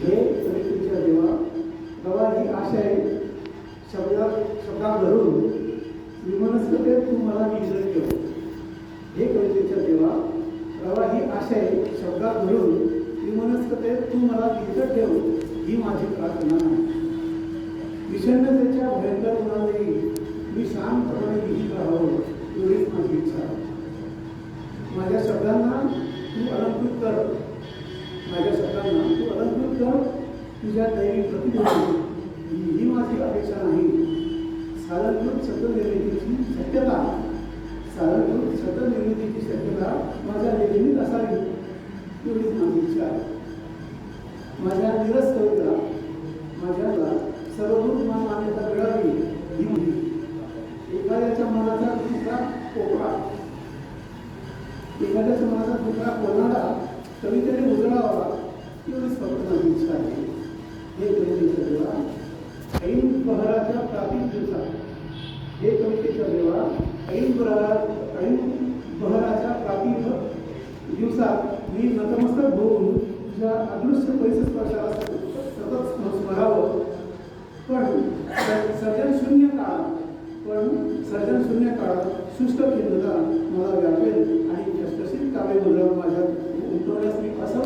हे समितीच्या देवा बाबा ही आशय शब्दा शब्दात धरून विमनस्कते तू मला विजय ठेव हे कवितेच्या देवा बाबा ही आशय शब्दात धरून विमनस्कते तू मला विजय ठेव ही माझी प्रार्थना नाही. विषण्णतेच्या भयंकर गुणांनी मी शांतपणे विहित राहावं एवढीच माझी इच्छा माझ्या शब्दांना तू अलंकृत कर. माझ्या शब्दांना तू तुझ्या दैवी प्रतिनिधी ही माझी अपेक्षा नाही सालंकृत सतनिर्मितीची शक्यता सालंकृत सतनिर्मितीची शक्यता माझ्या नेहमीच असावी एवढीच माझी इच्छा आहे माझ्या निरस कविता माझ्याला सर्वभूत मान मान्यता मिळावी ही माझी एखाद्याच्या मनाचा दुसरा कोपरा एखाद्याच्या मनाचा दुसरा कोणाला कवितेने उजळावा. एवढीच फक्त माझी इच्छा आहे हे कवितेच्या देवा ऐन बहराच्या प्रातिक दिवसात हे कवितेच्या देवा ऐन बहरात ऐन बहराच्या प्रातिक दिवसात मी नतमस्तक होऊन तुझ्या अदृश्य परिसस्पर्शाला सतत स्मरावं पण स- सर्जनशून्य काळात पण सर्जन शून्य काळात शुष्क केंद्रता मला व्यापेल आणि जसजशी काव्य मुद्रा माझ्या उमटवण्यास मी असं